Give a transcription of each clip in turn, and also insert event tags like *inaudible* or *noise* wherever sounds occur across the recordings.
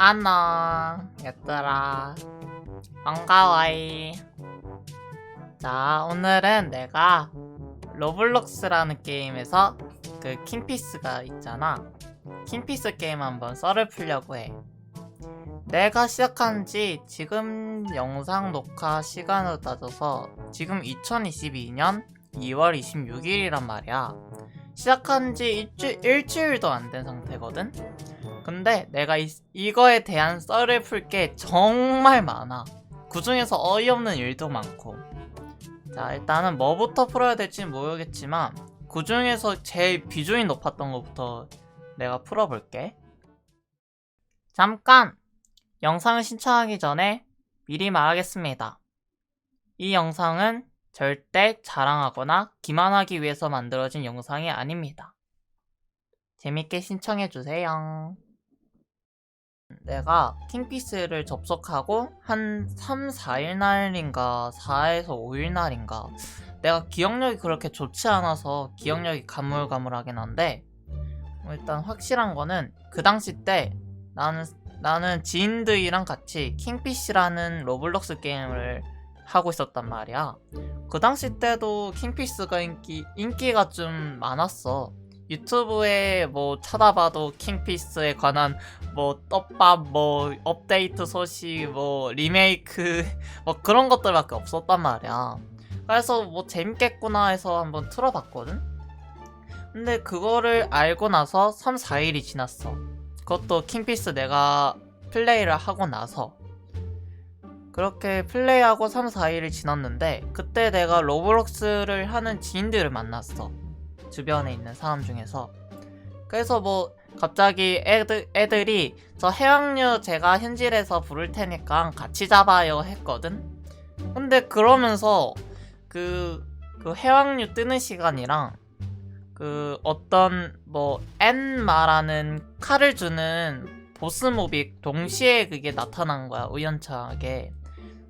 안녕 얘들아. 반가워이. 자 오늘은 내가 로블록스라는 게임에서 그 킹피스가 있잖아. 킹피스 게임 한번 썰을 풀려고 해. 내가 시작한 지 지금 영상 녹화 시간으로 따져서 지금 2022년 2월 26일이란 말이야. 시작한 지 일주, 일주일도 안 된 상태거든 근데 내가 이, 이거에 대한 썰을 풀 게 정말 많아. 그 중에서 어이없는 일도 많고. 자, 일단은 뭐부터 풀어야 될지는 모르겠지만, 그 중에서 제일 비중이 높았던 것부터 내가 풀어볼게. 잠깐! 영상을 신청하기 전에 미리 말하겠습니다. 이 영상은 절대 자랑하거나 기만하기 위해서 만들어진 영상이 아닙니다. 재밌게 신청해주세요. 내가 킹피스를 접속하고 한 3, 4일 날인가 4에서 5일 날인가 내가 기억력이 그렇게 좋지 않아서 기억력이 가물가물하긴 한데 뭐 일단 확실한 거는 그 당시 때 나는 나는 지인들이랑 같이 킹피스라는 로블록스 게임을 하고 있었단 말이야. 그 당시 때도 킹피스가 인기 인기가 좀 많았어. 유튜브에 뭐 찾아봐도 킹피스에 관한 뭐 떡밥 뭐 업데이트 소식 뭐 리메이크 *laughs* 뭐 그런 것들밖에 없었단 말이야. 그래서 뭐 재밌겠구나 해서 한번 틀어봤거든? 근데 그거를 알고 나서 3, 4일이 지났어. 그것도 킹피스 내가 플레이를 하고 나서. 그렇게 플레이하고 3, 4일이 지났는데 그때 내가 로블록스를 하는 지인들을 만났어 주변에 있는 사람 중에서. 그래서 뭐 갑자기 애들, 애들이 저 해왕류 제가 현질에서 부를 테니까 같이 잡아요 했거든. 근데 그러면서 그, 그 해왕류 뜨는 시간이랑 그 어떤 뭐 말하는 칼을 주는 보스몹이 동시에 그게 나타난 거야 우연찮게.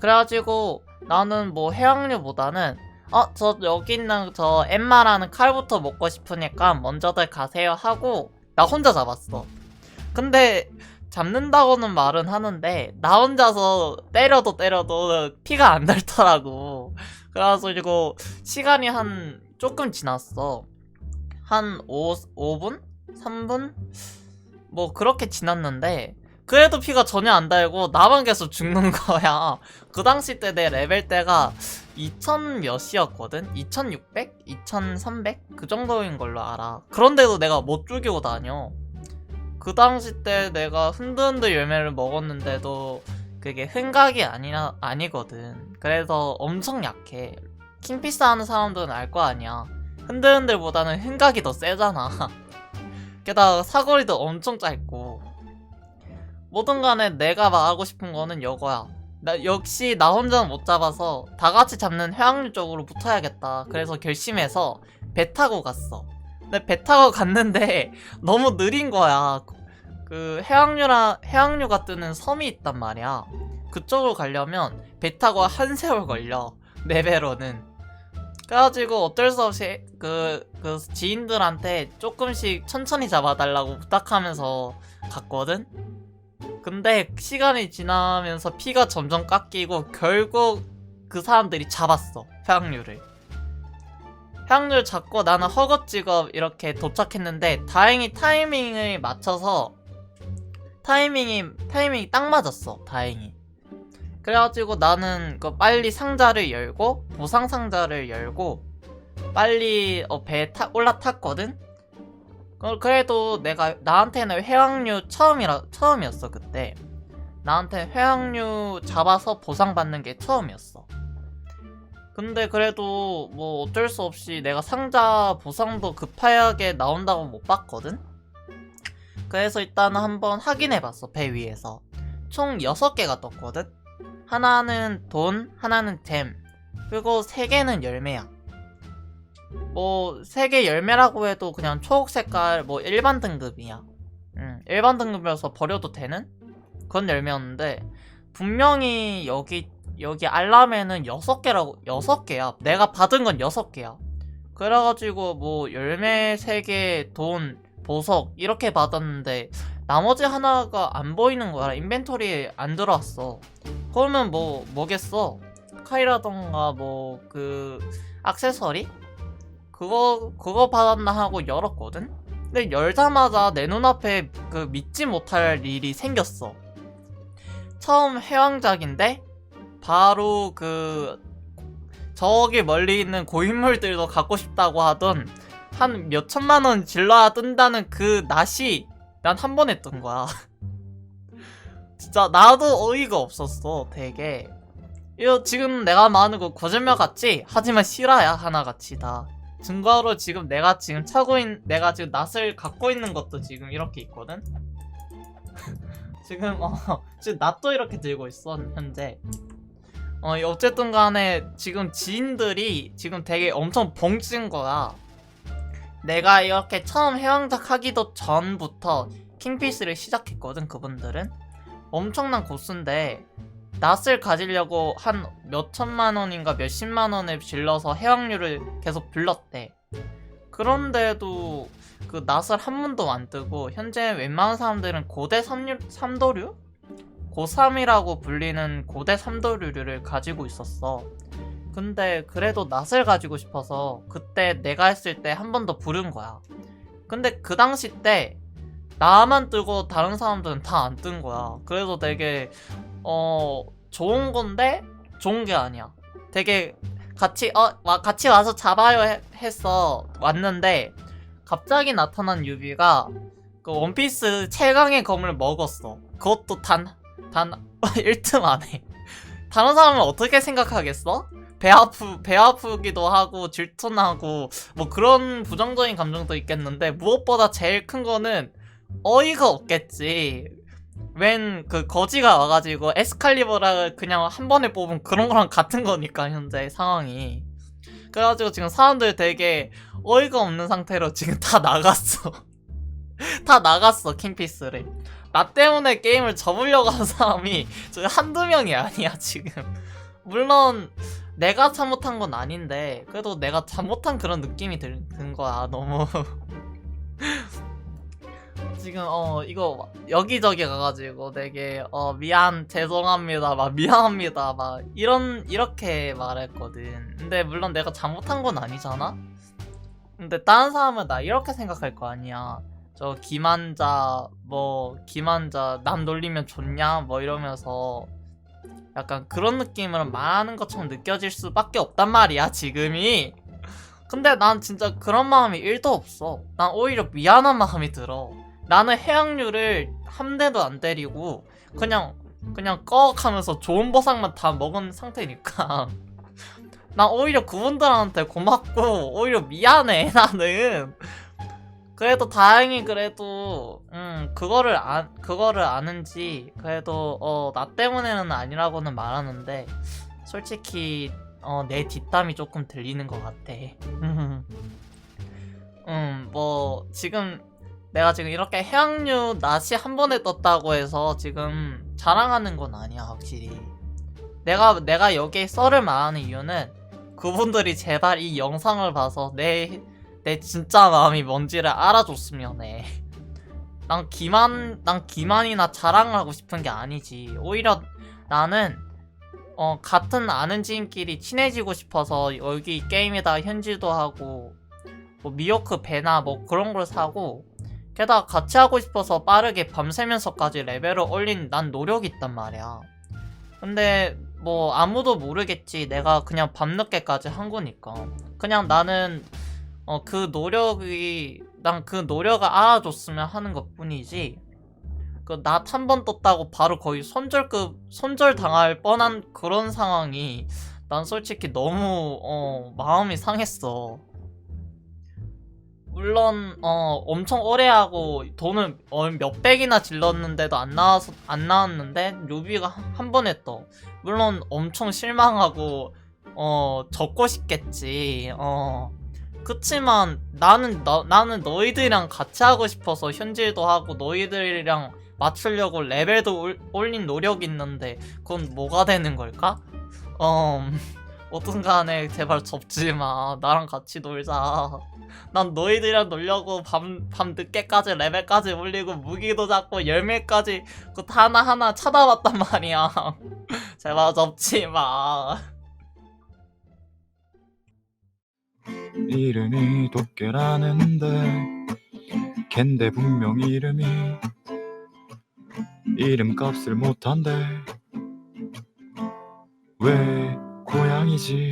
그래가지고 나는 뭐 해왕류보다는 어, 저 여기 있는 저 엠마라는 칼부터 먹고 싶으니까 먼저들 가세요 하고 나 혼자 잡았어. 근데 잡는다고는 말은 하는데 나 혼자서 때려도 때려도 피가 안 닳더라고. 그래가지고 시간이 한 조금 지났어. 한 5, 5분? 3분? 뭐 그렇게 지났는데 그래도 피가 전혀 안 달고 나만 계속 죽는 거야. 그 당시 때 내 레벨 때가 2000 몇이었거든? 2600? 2300? 그 정도인 걸로 알아. 그런데도 내가 못 죽이고 다녀. 그 당시 때 내가 흔들흔들 열매를 먹었는데도 그게 흥각이 아니라, 아니거든. 그래서 엄청 약해. 킹피스 하는 사람들은 알 거 아니야. 흔들흔들보다는 흥각이 더 세잖아. *laughs* 게다가 사거리도 엄청 짧고. 뭐든 간에 내가 말하고 싶은 거는 이거야. 나 역시 나 혼자는 못 잡아서 다 같이 잡는 해양류 쪽으로 붙어야겠다. 그래서 결심해서 배 타고 갔어. 근데 배 타고 갔는데 *laughs* 너무 느린 거야. 그 해양류라 해양류가 뜨는 섬이 있단 말이야. 그쪽으로 가려면 배 타고 한 세월 걸려. 네 배로는. 그래가지고 어쩔 수 없이 그, 그 지인들한테 조금씩 천천히 잡아달라고 부탁하면서 갔거든? 근데 시간이 지나면서 피가 점점 깎이고 결국 그 사람들이 잡았어 해양류를. 해양류를 잡고 나는 허겁지겁 이렇게 도착했는데 다행히 타이밍을 맞춰서 타이밍이 타이밍이 딱 맞았어 다행히. 그래가지고 나는 그 빨리 상자를 열고 보상 상자를 열고 빨리 어, 배에 타, 올라탔거든? 어, 그래도 내가 나한테는 회항류 처음이라 처음이었어 그때. 나한테 회항류 잡아서 보상받는 게 처음이었어. 근데 그래도 뭐 어쩔 수 없이 내가 상자 보상도 급하게 나온다고 못 봤거든? 그래서 일단 한번 확인해봤어 배 위에서. 총 6개가 떴거든? 하나는 돈 하나는 잼. 그리고 3개는 열매야 뭐세개 열매라고 해도 그냥 초록 색깔 뭐 일반 등급이야. 응, 일반 등급이어서 버려도 되는 그런 열매였는데 분명히 여기 여기 알람에는 여섯 개라고 여섯 개야. 내가 받은 건 여섯 개야. 그래가지고 뭐 열매 세 개, 돈, 보석 이렇게 받았는데 나머지 하나가 안 보이는 거야. 인벤토리에 안 들어왔어. 그러면 뭐 뭐겠어? 카이라던가 뭐그 액세서리 그거 그거 받았나 하고 열었거든. 근데 열자마자 내 눈앞에 그 믿지 못할 일이 생겼어. 처음 해왕작인데 바로 그 저기 멀리 있는 고인물들도 갖고 싶다고 하던 한 몇천만 원 질러야 뜬다는 그 낫이 난 한 번 했던 거야. *laughs* 진짜 나도 어이가 없었어, 되게. 이거 지금 내가 말하는 거 거짓말 같지? 하지만 실화야, 하나같이 다. 증거로 지금 내가 지금 차고 있, 내가 지금 낫을 갖고 있는 것도 지금 이렇게 있거든? *laughs* 지금, 어, *laughs* 지금 낫도 이렇게 들고 있어, 현재. 어, 어쨌든 간에 지금 지인들이 지금 되게 엄청 벙찐 거야. 내가 이렇게 처음 해왕작 하기도 전부터 킹피스를 시작했거든, 그분들은. 엄청난 고수인데, 낫을 가지려고 한 몇천만 원인가 몇십만 원을 질러서 해왕률을 계속 불렀대. 그런데도 그 낫을 한 번도 안 뜨고, 현재 웬만한 사람들은 고대 3류, 3도류? 고3이라고 불리는 고대 3도류를 가지고 있었어. 근데 그래도 낫을 가지고 싶어서 그때 내가 했을 때 한 번 더 부른 거야. 근데 그 당시 때 나만 뜨고 다른 사람들은 다 안 뜬 거야. 그래서 되게 어 좋은 건데 좋은 게 아니야. 되게 같이 어 와, 같이 와서 잡아요 해- 했어 왔는데 갑자기 나타난 유비가 그 원피스 최강의 검을 먹었어. 그것도 단 단 *laughs* 1틈 안에. 다른 사람은 어떻게 생각하겠어? 배 아프 배 아프기도 하고 질투나고 뭐 그런 부정적인 감정도 있겠는데 무엇보다 제일 큰 거는 어이가 없겠지. 웬 그 거지가 와가지고 에스칼리버를 그냥 한 번에 뽑은 그런 거랑 같은 거니까 현재 상황이. 그래가지고 지금 사람들 되게 어이가 없는 상태로 지금 다 나갔어. *laughs* 다 나갔어 킹피스를. 나 때문에 게임을 접으려고 하는 사람이 저 한두 명이 아니야 지금. 물론 내가 잘못한 건 아닌데 그래도 내가 잘못한 그런 느낌이 들, 든 거야 너무 *laughs* 지금 어 이거 여기저기 가가지고 되게 어 미안 죄송합니다 막 미안합니다 막 이런 이렇게 말했거든. 근데 물론 내가 잘못한 건 아니잖아? 근데 다른 사람은 나 이렇게 생각할 거 아니야. 저 김한자 뭐 김한자 남 놀리면 좋냐? 뭐 이러면서 약간 그런 느낌으로 말하는 것처럼 느껴질 수밖에 없단 말이야 지금이. 근데 난 진짜 그런 마음이 1도 없어. 난 오히려 미안한 마음이 들어 나는 해양류를 한 대도 안 때리고 그냥 그냥 꺽 하면서 좋은 보상만 다 먹은 상태니까 *laughs* 난 오히려 그분들한테 고맙고 오히려 미안해 *laughs* 나는 그래도 다행히 그래도 음 그거를 아 그거를 아는지 그래도 어 나 때문에는 아니라고는 말하는데 솔직히 어 내 뒷담이 조금 들리는 것 같아. *laughs* 음뭐 지금 내가 지금 이렇게 해양류 낫이 한 번에 떴다고 해서 지금 자랑하는 건 아니야 확실히. 내가 내가 여기에 썰을 말하는 이유는 그분들이 제발 이 영상을 봐서 내 내 진짜 마음이 뭔지를 알아줬으면 해. *laughs* 난 기만, 난 기만이나 자랑을 하고 싶은 게 아니지. 오히려 나는, 어, 같은 아는 지인끼리 친해지고 싶어서 여기 게임에다 현질도 하고, 뭐 미호크 배나 뭐 그런 걸 사고, 게다가 같이 하고 싶어서 빠르게 밤새면서까지 레벨을 올린 난 노력이 있단 말이야. 근데 뭐 아무도 모르겠지. 내가 그냥 밤늦게까지 한 거니까. 그냥 나는 어 그 노력이 난 그 노력을 알아줬으면 하는 것 뿐이지 그낫 한번 떴다고 바로 거의 손절급 손절 당할 뻔한 그런 상황이 난 솔직히 너무 어 마음이 상했어 물론 어 엄청 오래 하고 돈을 어, 몇백이나 질렀는데도 안 나와서 안 나왔는데 루비가 한 번에 떠 물론 엄청 실망하고 어 적고 싶겠지 어 그치만 나는 너, 나는 너희들이랑 같이 하고 싶어서 현질도 하고 너희들이랑 맞추려고 레벨도 올, 올린 노력이 있는데 그건 뭐가 되는 걸까? 어 어떤 간에 제발 접지 마. 나랑 같이 놀자. 난 너희들이랑 놀려고 밤, 밤 늦게까지 레벨까지 올리고 무기도 잡고 열매까지 그 하나하나 찾아봤단 말이야. *laughs* 제발 접지 마. 이름이 도깨라는데 걘데 분명 이름이 이름값을 못한대 왜 고양이지